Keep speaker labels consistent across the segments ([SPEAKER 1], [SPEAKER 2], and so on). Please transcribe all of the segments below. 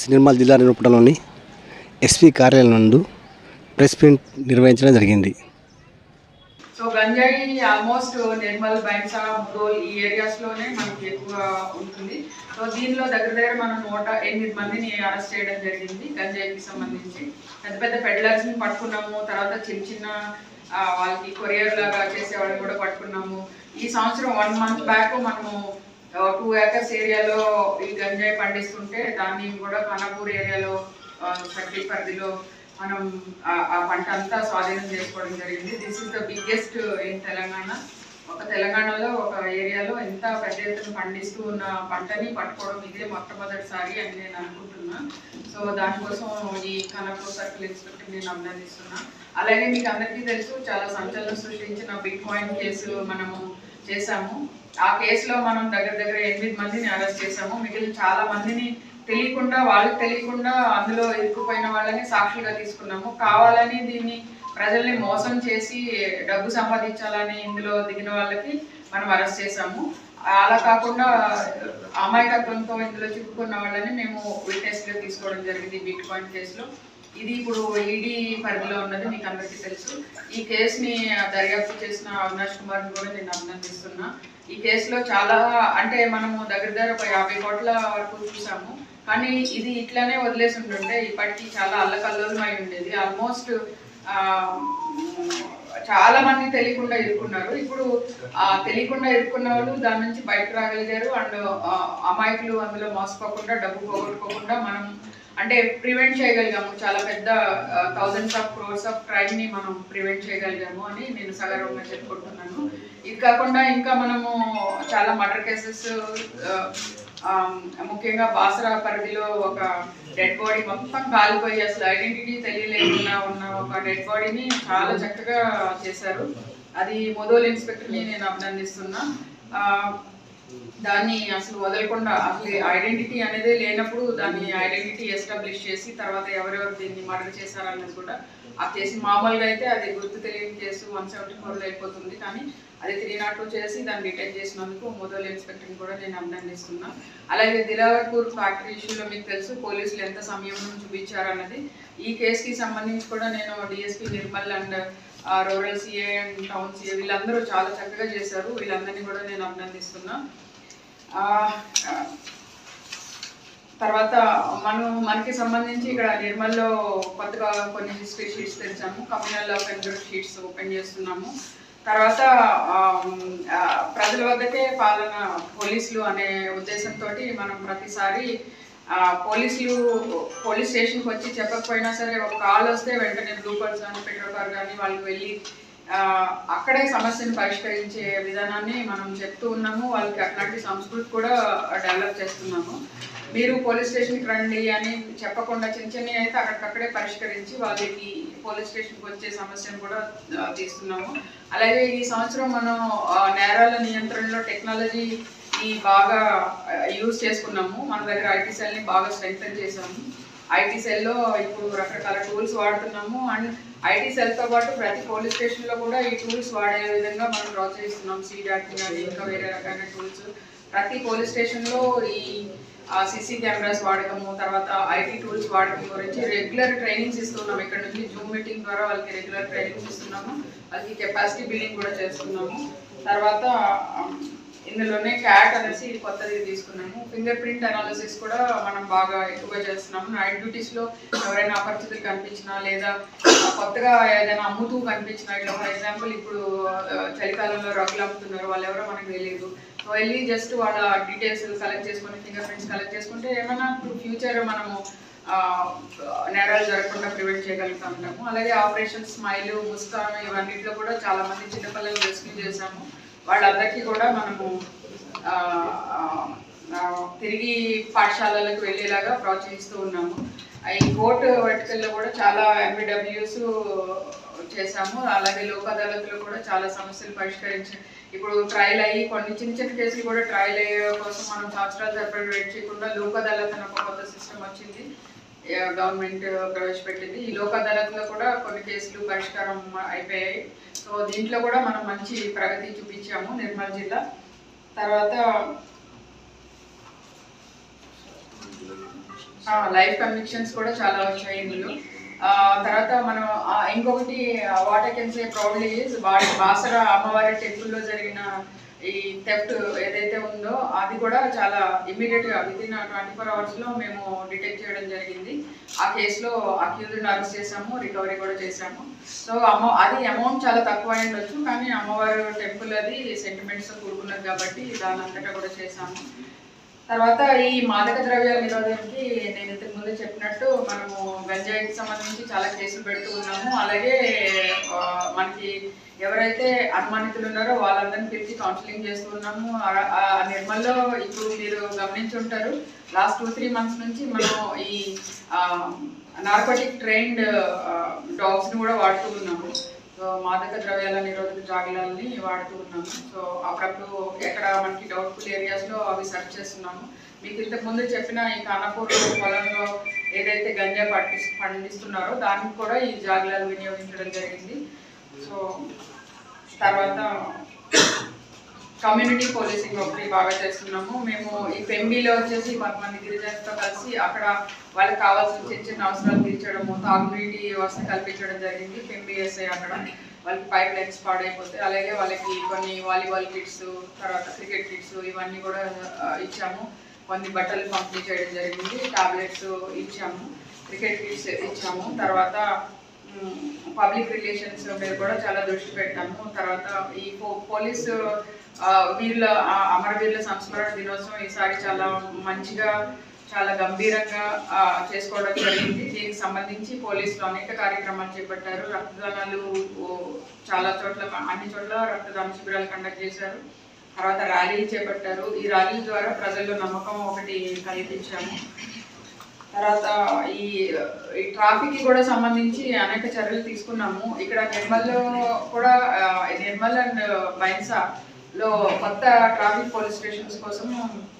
[SPEAKER 1] RTC Nirmal జిల్లా నిరూపణలోని SP కార్యాలయం నందు ప్రెస్ ప్రింట్ నిర్వహించడం జరిగింది.
[SPEAKER 2] సో గంజాయి ఆల్మోస్ట్ నిర్మల్ బైన్సా గోల్ ఈ ఏరియాస్లోనే మనకి ఎక్కువ ఉంటుంది. సో దీనిలో దగ్గర దగ్గర మనం నూట ఎనిమిది మందిని అరెస్ట్ చేయడం జరిగింది గంజాయికి సంబంధించి. పెద్ద పెద్ద పెడ్లర్స్ని పట్టుకున్నాము తర్వాత చిన్న చిన్న వాళ్ళకి కొరియర్ లాగా చేసే వాళ్ళని కూడా పట్టుకున్నాము. ఈ సంవత్సరం వన్ మంత్ బ్యాక్ మనము టూ ఏకర్స్ ఏరియాలో ఈ గంజాయి పండిస్తుంటే దాన్ని కూడా ఖానాపూర్ ఏరియాలో సర్టీ పరిధిలో మనం ఆ- ఆ పంట అంతా స్వాధీనం చేసుకోవడం జరిగింది. This is the biggest in Telangana. ఒక తెలంగాణలో ఒక ఏరియాలో ఎంత పెద్ద ఎత్తున పండిస్తూ ఉన్న పంటని పట్టుకోవడం ఇదే మొట్టమొదటిసారి అని నేను అనుకుంటున్నా. సో దానికోసం ఈ కనపూర్ సర్కిల్ ఇన్స్పెక్టర్ నేను అభినందిస్తున్నా. అలాగే మీకు అందరికీ తెలుసు చాలా సంచలనం సృష్టించిన బిగ్ పాయింట్ కేసు మనము చేశాము. ఆ కేసులో మనం దగ్గర దగ్గర ఎనిమిది మందిని అరెస్ట్ చేశాము. మిగిలిన చాలా మందిని తెలియకుండా వాళ్ళకి తెలియకుండా అందులో ఇరుక్కుపోయిన వాళ్ళని సాక్షులుగా తీసుకున్నాము. కావాలని దీన్ని ప్రజల్ని మోసం చేసి డబ్బు సంపాదించాలని ఇందులో దిగిన వాళ్ళకి మనం అరెస్ట్ చేశాము. అలా కాకుండా అమాయకత్వంతో ఇందులో చిక్కుకున్న వాళ్ళని మేము విట్నెస్ తీసుకోవడం జరిగింది బిట్ పాయింట్ కేసులో ఇది ఇప్పుడు ఈడీ పరిధిలో ఉన్నది మీకు అందరికీ తెలుసు. ఈ కేసుని దర్యాప్తు చేసిన అవినాష్ కుమార్ కూడా నేను అభినందిస్తున్నా. ఈ కేసులో చాలా అంటే మనము దగ్గర దగ్గర ఒక యాభై కోట్ల వరకు చూసాము. కానీ ఇది ఇట్లానే వదిలేసి ఉంటుంటే ఇప్పటికీ చాలా అల్లకల్లోలం అయి ఉండేది. ఆల్మోస్ట్ చాలా మంది తెలియకుండా ఇరుక్కున్నారు. ఇప్పుడు తెలియకుండా ఇరుక్కున్న వాళ్ళు దాని నుంచి బయటకు రాగలిగారు. అండ్ అమాయకులు అందులో మోసపోకుండా డబ్బు పోగొట్టుకోకుండా మనం అంటే ప్రివెంట్ చేయగలిగాము. చాలా పెద్ద థౌజండ్స్ ఆఫ్ క్రోర్స్ ఆఫ్ క్రైమ్ని మనం ప్రివెంట్ చేయగలిగాము అని నేను సగర్వంగా చెప్పుకుంటున్నాను. ఇది కాకుండా ఇంకా మనము చాలా మర్డర్ కేసెస్ ముఖ్యంగా బాసరా పరిధిలో ఒక డెడ్ బాడీ మొత్తం కాలిపోయి అసలు ఐడెంటిటీ తెలియలేకుండా ఉన్న ఒక డెడ్ బాడీని చాలా చక్కగా చేశారు. అది మొదలు ఇన్స్పెక్టర్ని నేను అభినందిస్తున్నా. దాన్ని అసలు వదలకుండా అసలు ఐడెంటిటీ అనేది లేనప్పుడు దాన్ని ఐడెంటిటీ ఎస్టాబ్లిష్ చేసి తర్వాత ఎవరెవరు దీన్ని మర్డర్ చేశారన్నది కూడా ఆ కేసు మామూలుగా అయితే అది గుర్తు తెలియని కేసు వన్ సెవెంటీ ఫోర్లో అయిపోతుంది. కానీ అది త్రీ నాట్ టూ చేసి దాన్ని డిటైన్ చేసినందుకు మొదలు ఇన్స్పెక్టర్ని కూడా నేను అభినందిస్తున్నా. అలాగే దిలావర్పూర్ ఫ్యాక్టరీ ఇష్యూలో మీకు తెలుసు పోలీసులు ఎంత సమయం చూపించారన్నది. ఈ కేసుకి సంబంధించి కూడా నేను DSP Nirmal and rural CI and town CI వీళ్ళందరూ చాలా చక్కగా చేశారు. వీళ్ళందరినీ కూడా నేను అభినందిస్తున్నా. తర్వాత మనం మనకి సంబంధించి ఇక్కడ నిర్మల్లో కొత్తగా కొన్ని హిస్టరీ షీట్స్ తెరిచాము. కమ్యూనల్ ఆఫెండర్ షీట్స్ ఓపెన్ చేస్తున్నాము. తర్వాత ప్రజల వద్దకే పాలన పోలీసులు అనే ఉద్దేశంతో మనం ప్రతిసారి పోలీసులు పోలీస్ స్టేషన్కి వచ్చి చెప్పకపోయినా సరే ఒక కాల్ వస్తే వెంటనే బ్లూ పర్స్ కానీ పెట్రోల్ కార్ కానీ వాళ్ళకి వెళ్ళి అక్కడే సమస్యను పరిష్కరించే విధానాన్ని మనం చెప్తూ ఉన్నాము. వాళ్ళకి అట్లాంటి సంస్కృతి కూడా డెవలప్ చేస్తున్నాము. మీరు పోలీస్ స్టేషన్కి రండి అని చెప్పకుండా చిన్న చిన్నవి అయితే అక్కడికక్కడే పరిష్కరించి వాళ్ళకి పోలీస్ స్టేషన్కి వచ్చే సమస్యను కూడా తీస్తున్నాము. అలాగే ఈ సంవత్సరం మనం నేరాల నియంత్రణలో టెక్నాలజీ ఈ బాగా యూజ్ చేసుకున్నాము. మన దగ్గర ఐటీ సెల్ని బాగా స్ట్రెంగ్తన్ చేసాము ఐటీ సెల్లో ఇప్పుడు రకరకాల టూల్స్ వాడుతున్నాము. అండ్ ఐటీ సెల్తో పాటు ప్రతి పోలీస్ స్టేషన్లో కూడా ఈ టూల్స్ వాడే విధంగా మనం ప్రోత్సహిస్తున్నాం సీడాట్ కానీ ఇంకా వేరే రకమైన టూల్స్. ప్రతి పోలీస్ స్టేషన్లో ఈ సిసి కెమెరాస్ వాడకము తర్వాత ఐటీ టూల్స్ వాడకం గురించి రెగ్యులర్ ట్రైనింగ్స్ ఇస్తున్నాము. ఇక్కడ నుంచి జూమ్ మీటింగ్ ద్వారా వాళ్ళకి రెగ్యులర్ ట్రైనింగ్స్ ఇస్తున్నాము. వాళ్ళకి కెపాసిటీ బిల్డింగ్ కూడా చేస్తున్నాము. తర్వాత ఇందులోనే క్యాట్ అనేసి కొత్తది తీసుకున్నాము. ఫింగర్ ప్రింట్ అనాలిసిస్ కూడా మనం బాగా ఎక్కువగా చేస్తున్నాము. నైట్ డ్యూటీస్లో ఎవరైనా అపరిచితులు కనిపించినా లేదా కొత్తగా ఏదైనా అమ్ముతూ కనిపించినా ఇట్లా ఫర్ ఎగ్జాంపుల్ ఇప్పుడు చలికాలంలో రగ్గులు అమ్ముతున్నారు వాళ్ళు ఎవరో మనకు తెలియదు. సో వెళ్ళి జస్ట్ వాళ్ళ డీటెయిల్స్ కలెక్ట్ చేసుకొని ఫింగర్ ప్రింట్స్ కలెక్ట్ చేసుకుంటే ఏమైనా ఫ్యూచర్ మనము నేరాలు జరగకుండా ప్రివెంట్ చేయగలుగుతా ఉంటాము అలాగే ఆపరేషన్ స్మైల్ ముస్కాన్ ఇవన్నిట్లో కూడా చాలా మంది చిన్నపిల్లలు రెస్క్యూ చేశాము. వాళ్ళందరికీ కూడా మనము తిరిగి పాఠశాలలకు వెళ్ళేలాగా ప్రోత్సహిస్తూ ఉన్నాము. ఈ కోర్టు వర్టికల్లో కూడా చాలా ఎంబీడబ్ల్యూస్ చేశాము. అలాగే లోక్ అదాలత్లో కూడా చాలా సమస్యలు పరిష్కరించి ఇప్పుడు ట్రయల్ అయ్యి కొన్ని చిన్న చిన్న కేసులు కూడా ట్రయల్ అయ్యే కోసం మనం సంవత్సరాలు సెపరేట్ వెయిట్ చేయకుండా లోక్ అదాలత్ అని ఒక కొత్త సిస్టమ్ వచ్చింది. గవర్నమెంట్ ప్రవేశపెట్టింది. ఈ లోక్ అదాలత్లో కూడా కొన్ని కేసులు పరిష్కారం అయిపోయాయి. సో దీంట్లో కూడా మనం మంచి ప్రగతి చూపించాము నిర్మల్ జిల్లా. తర్వాత లైఫ్ కన్విక్షన్స్ కూడా చాలా వచ్చాయి ఇందులో. తర్వాత మనం ఇంకొకటి what I can say proudly is Basara అమ్మవారి టెంపుల్లో జరిగిన ఈ థెఫ్ట్ ఏదైతే ఉందో అది కూడా చాలా ఇమీడియట్గా విత్ ఇన్ ట్వంటీ ఫోర్ అవర్స్లో మేము డిటెక్ట్ చేయడం జరిగింది. ఆ కేసులో అక్యూజ్డ్ అరెస్ట్ చేసాము రికవరీ కూడా చేసాము సో అమ్మ అది అమౌంట్ చాలా తక్కువ అయి ఉండొచ్చు కానీ అమ్మవారి టెంపుల్ అది సెంటిమెంట్స్ కూడుకున్నది కాబట్టి దాని అంతటా కూడా చేసాము తర్వాత ఈ మాదక ద్రవ్యాల నిరోధానికి నేను ముందు చెప్పినట్టు మనము గంజాయికి సంబంధించి చాలా కేసులు పెడుతూ ఉన్నాము. అలాగే మనకి ఎవరైతే అనుమానితులు ఉన్నారో వాళ్ళందరినీ పిలిచి కౌన్సిలింగ్ చేస్తూ ఉన్నాము. ఆ- ఆ నిర్మల్లో ఇప్పుడు మీరు గమనించి ఉంటారు లాస్ట్ టూ త్రీ మంత్స్ నుంచి మనం ఈ నార్కోటిక్ ట్రైన్డ్ డాగ్స్ని కూడా వాడుతూ ఉన్నాము. సో మాదక ద్రవ్యాల నిరోధక జాగ్రత్తలని వాడుతూ ఉన్నాము సో అప్పుడప్పుడు ఎక్కడ మనకి డౌట్ఫుల్ ఏరియాస్లో అవి సెర్చ్ చేస్తున్నాము. మీకు ఇంతకు ముందు చెప్పిన ఈ కానపూర్ పొలంలో ఏదైతే గంజా పట్టి పండిస్తున్నారో దానికి కూడా ఈ జాగ్రత్తలు వినియోగించడం జరిగింది. సో తర్వాత కమ్యూనిటీ పోలీసింగ్ ఒకటి బాగా చేస్తున్నాము. మేము ఈ పెంబీలో వచ్చేసి కొంతమంది గిరిజనులతో కలిసి అక్కడ వాళ్ళకి కావాల్సిన చిన్న చిన్న అవసరాలు తీర్చడము తాగునీటి వ్యవస్థ కల్పించడం జరిగింది. పెంబీఎస్ఐ అక్కడ వాళ్ళకి పైప్ లైన్స్ పాడైపోతే అలాగే వాళ్ళకి కొన్ని వాలీబాల్ కిట్స్ తర్వాత క్రికెట్ కిట్స్ ఇవన్నీ కూడా ఇచ్చాము. కొన్ని బట్టలు పంపిణీ చేయడం జరిగింది. టాబ్లెట్స్ ఇచ్చాము. క్రికెట్ కిట్స్ ఇచ్చాము. తర్వాత పబ్లిక్ రిలేషన్స్ మీద కూడా చాలా దృష్టి పెట్టాము. తర్వాత ఈ పో- పోలీసు వీళ్ళ అమరవీరుల సంస్మరణ దినోత్సవం ఈసారి చాలా మంచిగా చాలా గంభీరంగా చేసుకోవడం జరిగింది. దీనికి సంబంధించి పోలీసులు అనేక కార్యక్రమాలు చేపట్టారు. రక్తదానాలు చాలా చోట్ల అన్ని చోట్ల రక్తదాన శిబిరాలు కండక్ట్ చేశారు. తర్వాత ర్యాలీలు చేపట్టారు. ఈ ర్యాలీల ద్వారా ప్రజల్లో నమ్మకం ఒకటి కల్పించాము తర్వాత ఈ ట్రాఫిక్కి కూడా సంబంధించి అనేక చర్యలు తీసుకున్నాము. ఇక్కడ నిర్మల్లో కూడా నిర్మల్ అండ్ బైన్సా లో కొత్త ట్రాఫిక్ పోలీస్ స్టేషన్స్ కోసం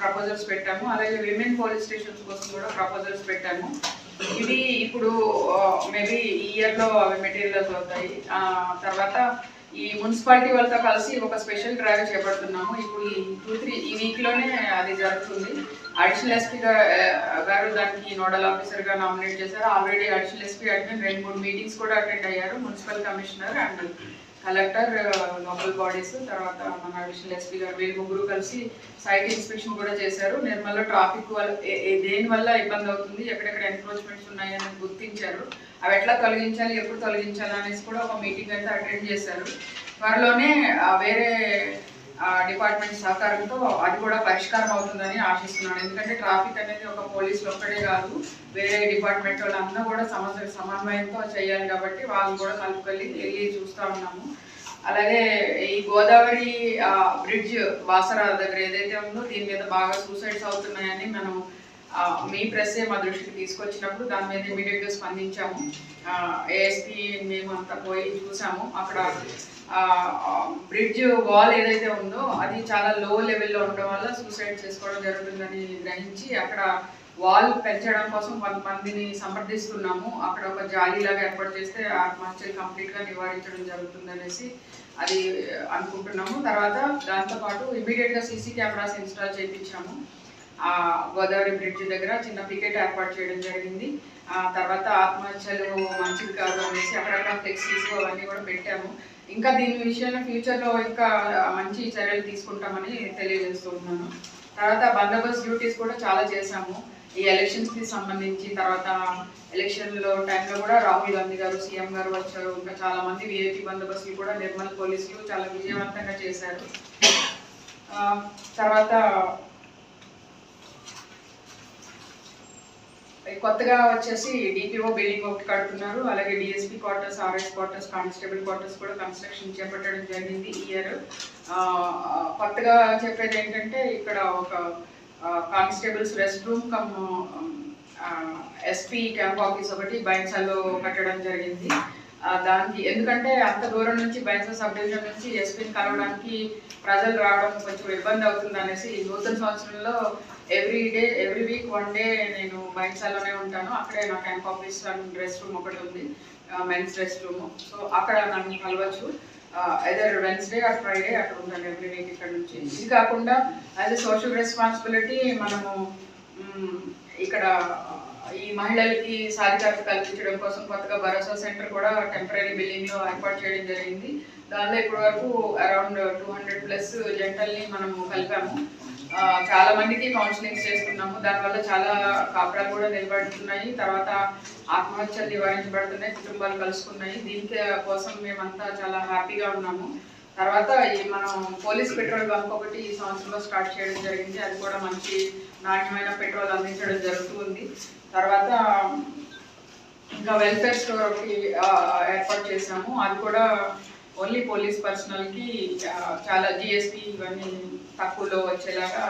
[SPEAKER 2] ప్రపోజల్స్ పెట్టాము. అలాగే విమెన్ పోలీస్ స్టేషన్స్ కోసం కూడా ప్రపోజల్స్ పెట్టాము. ఇది ఇప్పుడు మేబీ ఈ ఇయర్లో అవి మెటీరియల్స్ అవుతాయి. తర్వాత ఈ మున్సిపాలిటీ వాళ్ళతో కలిసి ఒక స్పెషల్ డ్రైవ్ చేపడుతున్నాము. ఇప్పుడు ఈ టూ త్రీ ఈ వీక్లోనే అది జరుగుతుంది. అడిషనల్ ఎస్పీ గారు దానికి నోడల్ ఆఫీసర్గా నామినేట్ చేశారు. ఆల్రెడీ అడిషనల్ ఎస్పీ అడ్మిన్ రెండు మూడు మీటింగ్స్ కూడా అటెండ్ అయ్యారు municipal commissioner and collector local bodies తర్వాత మన అడిషనల్ ఎస్పీ గారు వీళ్ళు ముగ్గురు కలిసి సైట్ ఇన్స్పెక్షన్ కూడా చేశారు. నిర్మల్లో ట్రాఫిక్ వల్ల దేని వల్ల ఇబ్బంది అవుతుంది ఎక్కడెక్కడ ఎన్క్రోచ్మెంట్స్ ఉన్నాయి అని గుర్తించారు. అవి ఎట్లా తొలగించాలి ఎప్పుడు తొలగించాలి అనేసి కూడా ఒక మీటింగ్ అయితే అటెండ్ చేశారు. త్వరలోనే వేరే డిపార్ట్మెంట్ సహకారంతో అది కూడా పరిష్కారం అవుతుందని ఆశిస్తున్నాను. ఎందుకంటే ట్రాఫిక్ అనేది ఒక పోలీసులు ఒక్కడే కాదు వేరే డిపార్ట్మెంట్ వాళ్ళందరూ కూడా సమస్య సమన్వయంతో చేయాలి కాబట్టి వాళ్ళు కూడా కలుపుకెళ్ళి వెళ్ళి చూస్తూ ఉన్నాము. అలాగే ఈ గోదావరి బ్రిడ్జ్ బాసరా దగ్గర ఏదైతే ఉందో దీని మీద బాగా సూసైడ్స్ అవుతున్నాయని మనం మీ ప్రెస్ మా దృష్టికి తీసుకొచ్చినప్పుడు దాని మీద ఇమీడియట్గా స్పందించాము. ఏఎస్పీ మేము అంతా పోయి చూసాము. అక్కడ బ్రిడ్జ్ వాల్ ఏదైతే ఉందో అది చాలా లో లెవెల్లో ఉండడం వల్ల సూసైడ్ చేసుకోవడం జరుగుతుందని గ్రహించి అక్కడ వాల్ పెంచడం కోసం కొంతమందిని సంప్రదిస్తున్నాము. అక్కడ ఒక జాలీలాగా ఏర్పాటు చేస్తే ఆత్మహత్యలు కంప్లీట్గా నివారించడం జరుగుతుందనేసి అది అనుకుంటున్నాము. తర్వాత దాంతోపాటు ఇమీడియట్గా సీసీ కెమెరాస్ ఇన్స్టాల్ చేయించాము. గోదావరి బ్రిడ్జ్ దగ్గర చిన్న పికెట్ ఏర్పాటు చేయడం జరిగింది. ఆ తర్వాత ఆత్మహత్యలు మంచిది కాదు అనేసి అక్కడక్కడ ఫ్లెక్సీస్ అవన్నీ కూడా పెట్టాము. ఇంకా దీని విషయంలో ఫ్యూచర్లో ఇంకా మంచి చర్యలు తీసుకుంటామని తెలియజేస్తూ ఉన్నాను. తర్వాత బందోబస్తు డ్యూటీస్ కూడా చాలా చేశాము. ఈ ఎలక్షన్స్కి సంబంధించి తర్వాత ఎలక్షన్లో టైంలో కూడా రాహుల్ గాంధీ గారు సీఎం గారు వచ్చారు. ఇంకా చాలామంది విఐపీ విఐపి బందోబస్తులు కూడా నిర్మల్ పోలీసులు చాలా విజయవంతంగా చేశారు. తర్వాత కొత్తగా వచ్చేసి డిపిఓ బిల్డింగ్ ఒకటి కడుతున్నారు. అలాగే DSP quarters RS quarters constable quarters కూడా కన్స్ట్రక్షన్ చేపట్టడం జరిగింది ఈ ఇయర్ కొత్తగా చెప్పేది ఏంటంటే ఇక్కడ ఒక constables rest room cum SP camp office ఒకటి బైన్సాలో కట్టడం జరిగింది. దానికి ఎందుకంటే అంత దూరం నుంచి బైన్సా సబ్ డివిజన్ నుంచి ఎస్పీని కలవడానికి ప్రజలు రావడం కొంచెం ఇబ్బంది అవుతుంది అనేసి నూతన సంవత్సరంలో every day every week one day నేను బైన్సాలోనే ఉంటాను. అక్కడే నా camp office and rest room ఒకటి ఉంది. Men's rest room. సో అక్కడ నన్ను కలవచ్చు. ఎదర్ వెన్స్డే ఆర్ ఫ్రైడే అక్కడ ఉంటాను ఎవ్రీ వీక్ ఇక్కడ నుంచి. ఇది కాకుండా యాజ్ ఎ సోషల్ రెస్పాన్సిబిలిటీ మనము ఇక్కడ ఈ మహిళలకి సాధికారత కల్పించడం కోసం కొత్తగా భరోసా సెంటర్ కూడా టెంపరీ బిల్డింగ్లో ఏర్పాటు చేయడం జరిగింది. దానిలో ఇప్పటి వరకు అరౌండ్ టూ హండ్రెడ్ ప్లస్ జంటల్ని మనము కలిపాము. చాలా మందికి కౌన్సిలింగ్ చేస్తున్నాము. దానివల్ల చాలా కాపురాలు కూడా నిలబడుతున్నాయి. తర్వాత ఆత్మహత్యలు నివారించబడుతున్నాయి. కుటుంబాలు కలుసుకున్నాయి. దీనికి కోసం మేమంతా చాలా హ్యాపీగా ఉన్నాము. తర్వాత ఈ మనం పోలీస్ పెట్రోల్ బంక్ ఒకటి ఈ సంవత్సరంలో స్టార్ట్ చేయడం జరిగింది. అది కూడా మంచి నాణ్యమైన పెట్రోల్ అందించడం జరుగుతుంది తర్వాత ఇంకా వెల్ఫేర్ స్టోర్ ఒకటి ఏర్పాటు చేశాము. అది కూడా ఓన్లీ పోలీస్ పర్సనల్కి చాలా జిఎస్టీ ఇవన్నీ తక్కువలో వచ్చేలాగా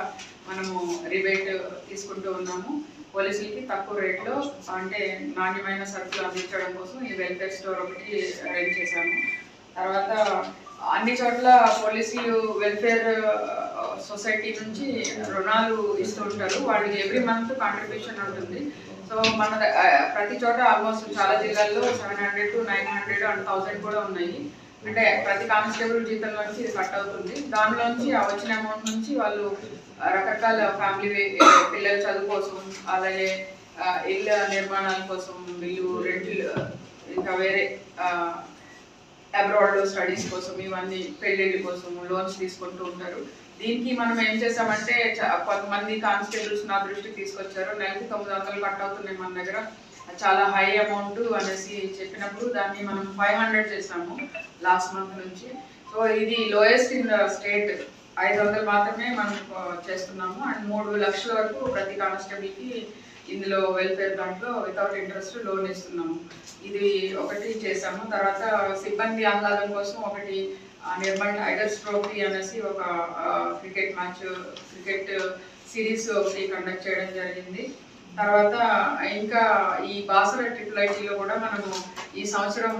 [SPEAKER 2] మనము రిబేట్ తీసుకుంటూ ఉన్నాము. పోలీసులకి తక్కువ రేట్లో అంటే నాణ్యమైన సరుకులు అందించడం కోసం ఈ వెల్ఫేర్ స్టోర్ ఒకటి అరేంజ్ చేశాము. తర్వాత అన్ని చోట్ల పోలీసులు వెల్ఫేర్ సొసైటీ నుంచి రుణాలు ఇస్తూ ఉంటారు. వాళ్ళకి ఎవ్రీ మంత్ కాంట్రిబ్యూషన్ ఉంటుంది. సో మన ప్రతి చోట ఆల్మోస్ట్ చాలా జిల్లాల్లో seven hundred to nine hundred and thousand కూడా ఉన్నాయి. అంటే ప్రతి కానిస్టేబుల్ జీతం నుంచి ఇది కట్ అవుతుంది. దానిలోంచి ఆ వచ్చిన అమౌంట్ నుంచి వాళ్ళు రకరకాల ఫ్యామిలీ పిల్లల చదువు కోసం అలాగే ఇళ్ళ నిర్మాణాల కోసం వీళ్ళు రెంట్లు ఇంకా వేరే అబ్రాడ్లో స్టడీస్ కోసం ఇవన్నీ పెళ్ళిళ్ళ కోసం లోన్స్ తీసుకుంటూ ఉంటారు. దీనికి మనం ఏం చేసామంటే కొంతమంది కానిస్టేబుల్స్ నా దృష్టికి తీసుకొచ్చారు. నెలకి తొమ్మిది వందలు కట్ అవుతున్నాయి మన దగ్గర. చాలా హై అమౌంట్ అనేసి చెప్పినప్పుడు దాన్ని మనం ఫైవ్ హండ్రెడ్ చేసాము లాస్ట్ మంత్ నుంచి. సో ఇది లోయెస్ట్ ఇన్ స్టేట్. ఐదు వందలు మాత్రమే మనం చేస్తున్నాము. అండ్ మూడు లక్షల వరకు ప్రతి కానిస్టేబుల్కి ఇందులో వెల్ఫేర్ దాంట్లో వితౌట్ ఇంట్రెస్ట్ లోన్ ఇస్తున్నాము. ఇది ఒకటి చేసాము తర్వాత సిబ్బంది ఆహ్లాదం కోసం ఒకటి నిర్మల్ టైగర్స్ ట్రోఫీ అనేసి ఒక క్రికెట్ మ్యాచ్ క్రికెట్ సిరీస్ ఒకటి కండక్ట్ చేయడం జరిగింది. తర్వాత ఇంకా ఈ బాసర ట్రిపుల్ ఐటీలో కూడా మనము ఈ సంవత్సరం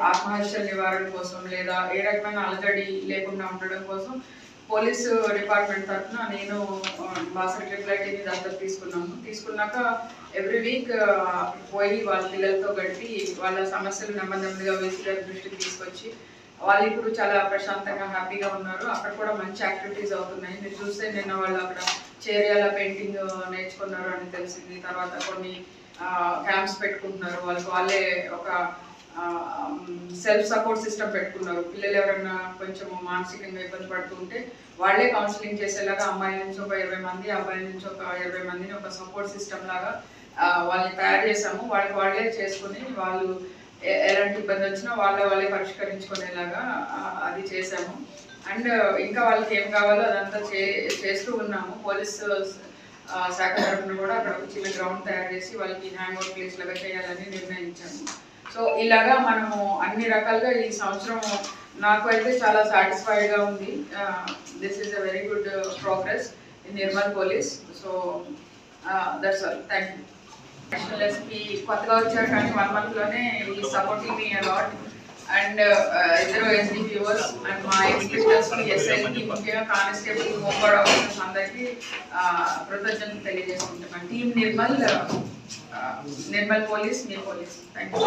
[SPEAKER 2] ఆత్మహత్యల నివారణ కోసం లేదా ఏ రకమైన అలజడి లేకుండా ఉండడం కోసం పోలీసు డిపార్ట్మెంట్ తరఫున నేను బాసర ట్రిపుల్ ఐటీని దత్తత తీసుకున్నాము. తీసుకున్నాక ఎవ్రీ వీక్ పోయి వాళ్ళ పిల్లలతో గడిపి వాళ్ళ సమస్యలు నెమ్మది నెమ్మదిగా వేసి దృష్టికి తీసుకొచ్చి వాళ్ళు ఇప్పుడు చాలా ప్రశాంతంగా హ్యాపీగా ఉన్నారు. అక్కడ కూడా మంచి యాక్టివిటీస్ అవుతున్నాయి. మీరు చూస్తే నిన్న వాళ్ళు అక్కడ చేరియాల పెయింటింగ్ నేర్చుకున్నారు అని తెలిసింది. తర్వాత కొన్ని క్యాంప్స్ పెట్టుకుంటున్నారు. వాళ్ళకి వాళ్ళే ఒక సెల్ఫ్ సపోర్ట్ సిస్టమ్ పెట్టుకున్నారు. పిల్లలు ఎవరైనా కొంచెం మానసికంగా ఇబ్బంది పడుతుంటే వాళ్ళే కౌన్సిలింగ్ చేసేలాగా అమ్మాయిల నుంచి ఒక ఇరవై మంది అబ్బాయిల నుంచి ఒక ఇరవై మందిని ఒక సపోర్ట్ సిస్టమ్ లాగా వాళ్ళని తయారు చేసాము వాళ్ళకి వాళ్ళే చేసుకుని వాళ్ళు ఎలాంటి ఇబ్బంది వచ్చినా వాళ్ళ వాళ్ళే పరిష్కరించుకునేలాగా అది చేసాము అండ్ ఇంకా వాళ్ళకి ఏం కావాలో అదంతా చే చేస్తూ ఉన్నాము. పోలీస్ శాఖ తరఫున కూడా అక్కడ ఒక చిన్న గ్రౌండ్ తయారు చేసి వాళ్ళకి హ్యాంగ్ అవుట్ ప్లేస్ లాగా చేయాలని నిర్ణయించాము. సో ఇలాగా మనము అన్ని రకాలుగా ఈ సంవత్సరం నాకు అయితే చాలా సాటిస్ఫైడ్గా ఉంది. This is a very good progress in Nirmal police. So that's all. Thank you national SP కొత్తగా వచ్చారు కానీ వన్ మంత్లోనే ఈ సపోర్టింగ్ మీ అలాట్ అండ్ ఇద్దరు ఎస్డిపిఓస్ అండ్ మా ఎక్స్పెక్టర్స్ ఎస్ఐకి ముఖ్యంగా కానిస్టేబుల్ హోంగార్డ్ ఆఫీసర్స్ అందరికీ కృతజ్ఞతలు తెలియజేసుకుంటున్నాను. టీం నిర్మల్ నిర్మల్ పోలీస్ మీ పోలీస్ థ్యాంక్ యూ